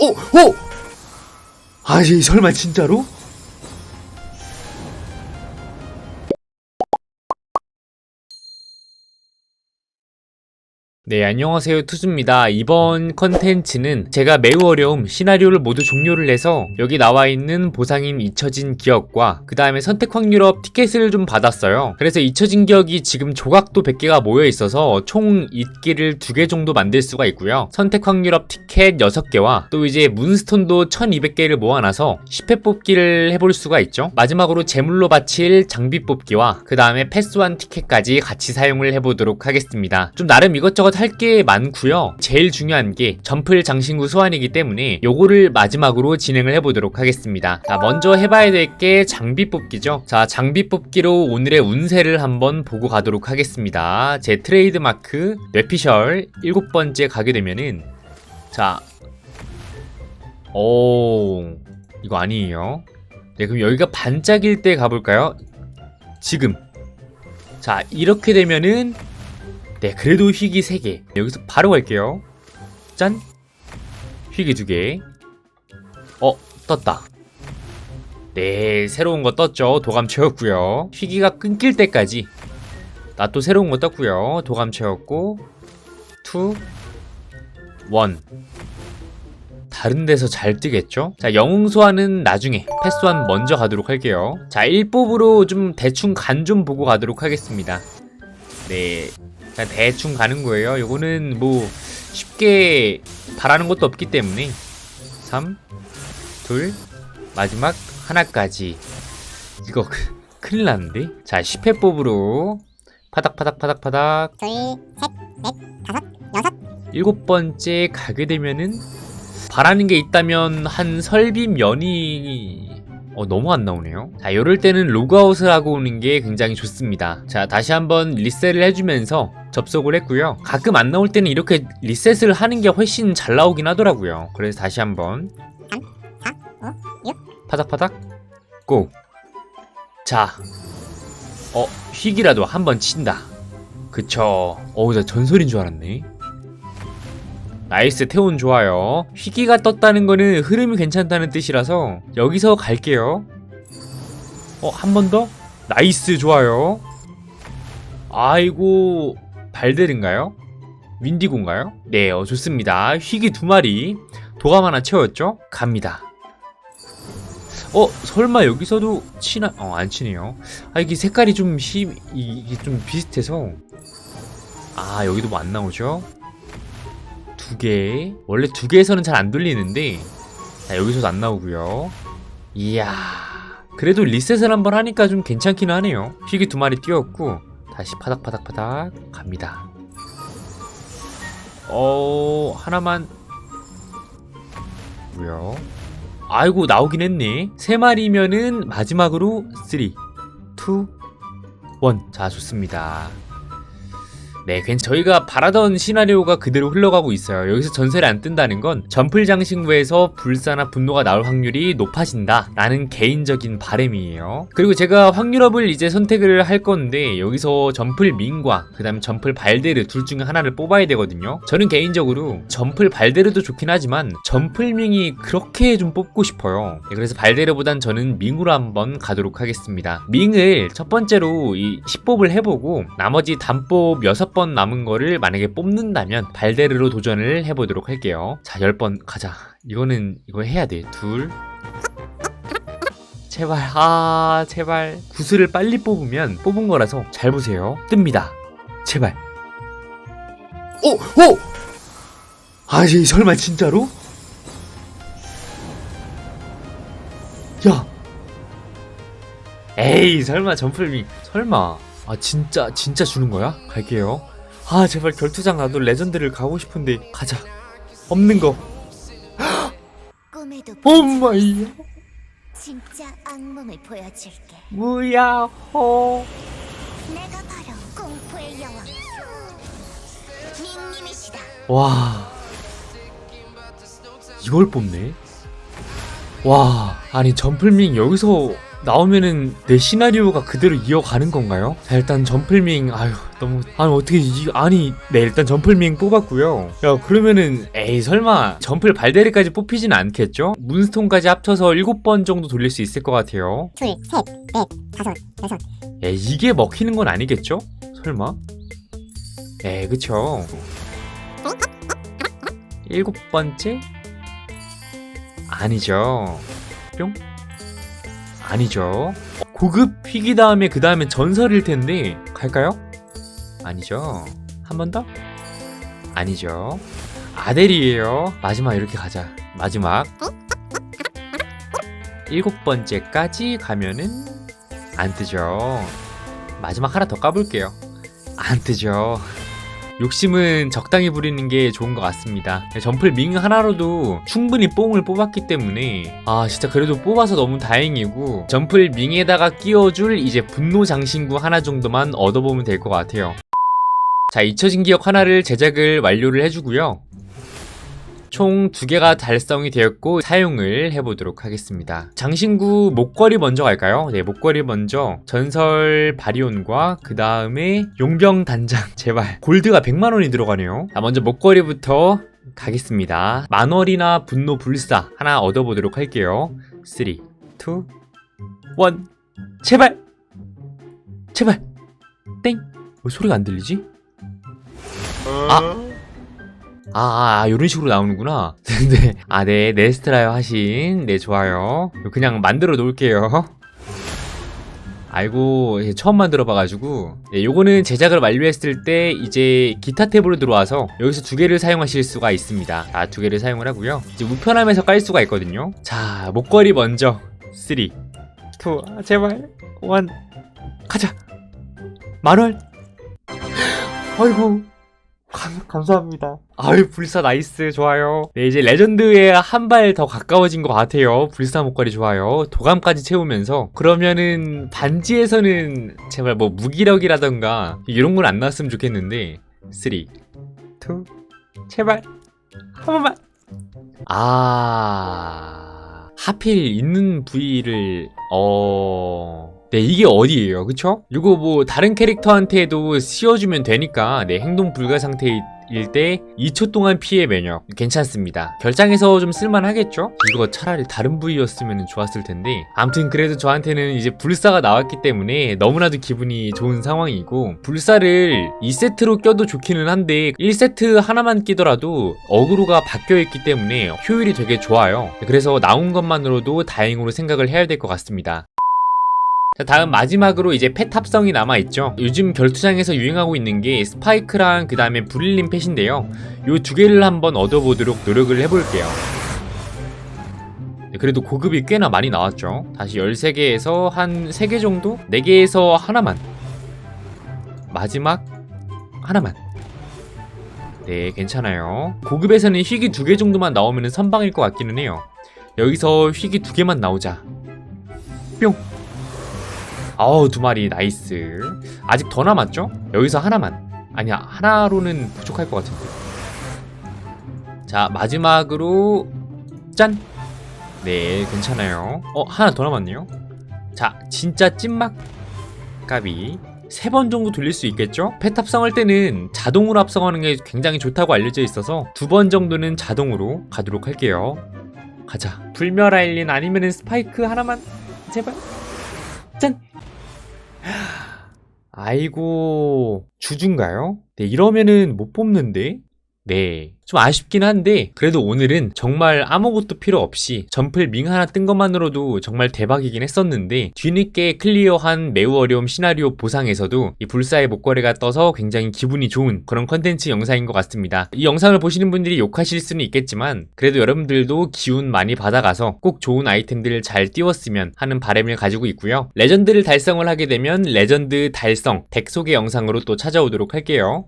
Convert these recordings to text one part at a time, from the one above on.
어, 어! 아니, 설마 진짜로? 네, 안녕하세요. 투즈입니다. 이번 컨텐츠는 제가 매우 어려움 시나리오를 모두 종료를 해서 여기 나와 있는 보상인 잊혀진 기억과 그 다음에 선택 확률업 티켓을 좀 받았어요. 그래서 잊혀진 기억이 지금 조각도 100개가 모여 있어서 총 잊기를 2개 정도 만들 수가 있고요. 선택 확률업 티켓 6개와 또 이제 문스톤도 1200개를 모아놔서 10회 뽑기를 해볼 수가 있죠. 마지막으로 제물로 바칠 장비 뽑기와 그 다음에 패스한 티켓까지 같이 사용을 해보도록 하겠습니다. 좀 나름 이것저것 할 게 많고요. 제일 중요한 게 점플 장신구 소환이기 때문에 요거를 마지막으로 진행을 해보도록 하겠습니다. 자, 먼저 해봐야 될 게 장비 뽑기죠. 자, 장비 뽑기로 오늘의 운세를 한번 보고 가도록 하겠습니다. 제 트레이드 마크 뇌피셜 일곱 번째 가게 되면은 자, 오, 이거 아니에요. 네, 그럼 여기가 반짝일 때 가볼까요? 지금. 자, 이렇게 되면은 네, 그래도 휘기 3개. 여기서 바로 갈게요. 짠. 휘기 2개. 어, 떴다. 네, 새로운 거 떴죠. 도감 채웠고요. 휘기가 끊길 때까지. 나 또 새로운 거 떴고요. 도감 채웠고. 2 1 다른 데서 잘 뜨겠죠? 자, 영웅 소환은 나중에, 패스 소환 먼저 가도록 할게요. 자, 1뽑으로 좀 대충 간 좀 보고 가도록 하겠습니다. 네. 그냥 대충 가는 거예요. 요거는 뭐 쉽게 바라는 것도 없기 때문에 3, 2, 마지막 하나까지 이거 크- 큰일 났는데? 자, 10회 뽑으로 파닥파닥파닥파닥 둘, 셋, 넷, 다섯, 여섯. 일곱 번째 가게 되면은 바라는 게 있다면 한 설비면이 어 너무 안 나오네요. 자, 요럴 때는 로그아웃을 하고 오는 게 굉장히 좋습니다. 자, 다시 한번 리셋을 해주면서 접속을 했고요. 가끔 안 나올 때는 이렇게 리셋을 하는 게 훨씬 잘 나오긴 하더라고요. 그래서 다시 한번 3, 4, 5, 6. 파닥파닥 고. 자, 어 휘기라도 한번 친다. 그쵸. 어우 나 전설인 줄 알았네. 나이스 태운 좋아요. 휘기가 떴다는 거는 흐름이 괜찮다는 뜻이라서 여기서 갈게요. 어, 한 번 더? 나이스 좋아요. 아이고, 발델인가요? 윈디고인가요? 네, 어, 좋습니다. 휘기 두 마리. 도감 하나 채웠죠? 갑니다. 어, 설마 여기서도 치나, 어, 안 치네요. 아, 이게 색깔이 좀 힘, 이- 이게 좀 비슷해서. 아, 여기도 뭐 안 나오죠? 두 개. 원래 두 개에서는 잘 안 돌리는데, 자, 여기서도 안 나오고요. 이야. 그래도 리셋을 한번 하니까 좀 괜찮긴 하네요. 휘기 두 마리 띄웠고, 다시 파닥파닥파닥 갑니다. 어, 하나만. 뭐야? 아이고, 나오긴 했네. 세 마리면은 마지막으로 3, 2, 1. 자, 좋습니다. 네, 괜 저희가 바라던 시나리오가 그대로 흘러가고 있어요. 여기서 전세를 안 뜬다는 건 점플 장신구에서 불사나 분노가 나올 확률이 높아진다라는 개인적인 바램이에요. 그리고 제가 확률업을 이제 선택을 할 건데 여기서 점플 민과 그다음에 점플 발데르 둘 중에 하나를 뽑아야 되거든요. 저는 개인적으로 점플 발데르도 좋긴 하지만 점플 밍이 그렇게 좀 뽑고 싶어요. 네, 그래서 발데르보단 저는 밍으로 한번 가도록 하겠습니다. 밍을 첫 번째로 이 10뽑을 해보고 나머지 단뽑 6번 남은 거를 만약에 뽑는다면 발데르로 도전을 해보도록 할게요. 자, 10번 가자. 이거는 이거 해야 돼. 둘. 제발, 아, 제발. 구슬을 빨리 뽑으면 뽑은 거라서 잘 보세요. 뜹니다. 제발. 오, 오! 아, 이 설마 진짜로? 야. 에이, 설마 점플밍. 설마. 아, 진짜, 진짜 주는 거야? 갈게요. 아, 제발 결투장 나도 레전드를 가고 싶은데, 가자. 없는 거. 꿈에도 엄마이야. 진짜 악몽을 보여줄게. 무야호. 내가 바로 공포의 여왕 민님이시다. 와. 이걸 뽑네? 와, 아니, 점플밍 여기서 나오면은 내 시나리오가 그대로 이어가는 건가요? 자 일단 점플밍 아유 너무 아니 어떻게 이 아니 네 일단 점플밍 뽑았고요 야 그러면은 에이 설마 점플 발데리까지 뽑히진 않겠죠? 문스톤까지 합쳐서 7번 정도 돌릴 수 있을 것 같아요 둘, 셋, 넷, 다섯, 여섯. 에 이게 먹히는 건 아니겠죠? 설마? 에 그쵸 일곱 번째? 아니죠 뿅? 아니죠 고급 휘기 다음에 그 다음에 전설일 텐데 갈까요? 아니죠 한 번 더? 아니죠 아델이에요 마지막 이렇게 가자 마지막 일곱 번째까지 가면은 안 뜨죠. 마지막 하나 더 까볼게요. 안 뜨죠. 욕심은 적당히 부리는 게 좋은 것 같습니다. 점플 밍 하나로도 충분히 뽕을 뽑았기 때문에 아 진짜 그래도 뽑아서 너무 다행이고 점플 밍에다가 끼워줄 이제 분노 장신구 하나 정도만 얻어보면 될 것 같아요. 자 잊혀진 기억 하나를 제작을 완료를 해주고요. 총 두 개가 달성이 되었고 사용을 해보도록 하겠습니다. 장신구 목걸이 먼저 갈까요? 네, 목걸이 먼저 전설 바리온과 그 다음에 용병 단장 제발 골드가 100만 원이 들어가네요. 자, 먼저 목걸이부터 가겠습니다. 만월이나 분노 불사 하나 얻어보도록 할게요. 3, 2, 1 제발 제발 땡 왜 소리가 안 들리지? 아 아, 아, 이런 식으로 나오는구나. 네. 아, 네, 네스트라요 하신. 네, 좋아요. 그냥 만들어 놓을게요. 아이고, 예, 처음 만들어봐가지고. 네, 요거는 제작을 완료했을 때 이제 기타 탭으로 들어와서 여기서 두 개를 사용하실 수가 있습니다. 자, 두 개를 사용을 하고요. 이제 우편함에서 깔 수가 있거든요. 자, 목걸이 먼저. 3, 2, 아, 제발. 1. 가자. 만월. 아이고. 감, 감사합니다. 아유, 불사 나이스. 좋아요. 네, 이제 레전드에 한 발 더 가까워진 것 같아요. 불사 목걸이 좋아요. 도감까지 채우면서. 그러면은, 반지에서는 제발 뭐 무기력이라던가, 이런 건 안 나왔으면 좋겠는데. 3, 2, 제발. 한 번만. 아. 하필 있는 부위를, 어. 네, 이게 어디예요, 그쵸? 이거 뭐 다른 캐릭터한테도 씌워주면 되니까 네, 행동 불가 상태일 때 2초 동안 피해 면역 괜찮습니다. 결장에서 좀 쓸만하겠죠? 이거 차라리 다른 부위였으면 좋았을 텐데 아무튼 그래도 저한테는 이제 불사가 나왔기 때문에 너무나도 기분이 좋은 상황이고 불사를 2세트로 껴도 좋기는 한데 1세트 하나만 끼더라도 어그로가 바뀌어 있기 때문에 효율이 되게 좋아요. 그래서 나온 것만으로도 다행으로 생각을 해야 될 것 같습니다. 자, 다음 마지막으로 이제 펫 합성이 남아있죠. 요즘 결투장에서 유행하고 있는 게 스파이크랑 그 다음에 브릴린 펫인데요. 요 두 개를 한번 얻어보도록 노력을 해볼게요. 네, 그래도 고급이 꽤나 많이 나왔죠. 다시 13개에서 한 3개 정도? 4개에서 하나만. 마지막 하나만. 네, 괜찮아요. 고급에서는 휘기 2개 정도만 나오면 선방일 것 같기는 해요. 여기서 휘기 2개만 나오자. 뿅! 아우 두 마리 나이스. 아직 더 남았죠? 여기서 하나만. 아니야 하나로는 부족할 것 같은데. 자 마지막으로 짠 네 괜찮아요. 어 하나 더 남았네요. 자 진짜 찐막 까비 세 번 정도 돌릴 수 있겠죠? 펫 합성할 때는 자동으로 합성하는 게 굉장히 좋다고 알려져 있어서 두 번 정도는 자동으로 가도록 할게요. 가자. 불멸 아일린 아니면은 스파이크 하나만 제발. 짠 아이고 주주인가요? 네 이러면은 못 뽑는데 네, 좀 아쉽긴 한데 그래도 오늘은 정말 아무것도 필요 없이 점플 밍 하나 뜬 것만으로도 정말 대박이긴 했었는데 뒤늦게 클리어한 매우 어려움 시나리오 보상에서도 이 불사의 목걸이가 떠서 굉장히 기분이 좋은 그런 컨텐츠 영상인 것 같습니다. 이 영상을 보시는 분들이 욕하실 수는 있겠지만 그래도 여러분들도 기운 많이 받아가서 꼭 좋은 아이템들을 잘 띄웠으면 하는 바람을 가지고 있고요. 레전드를 달성을 하게 되면 레전드 달성 덱 소개 영상으로 또 찾아오도록 할게요.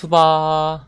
투바.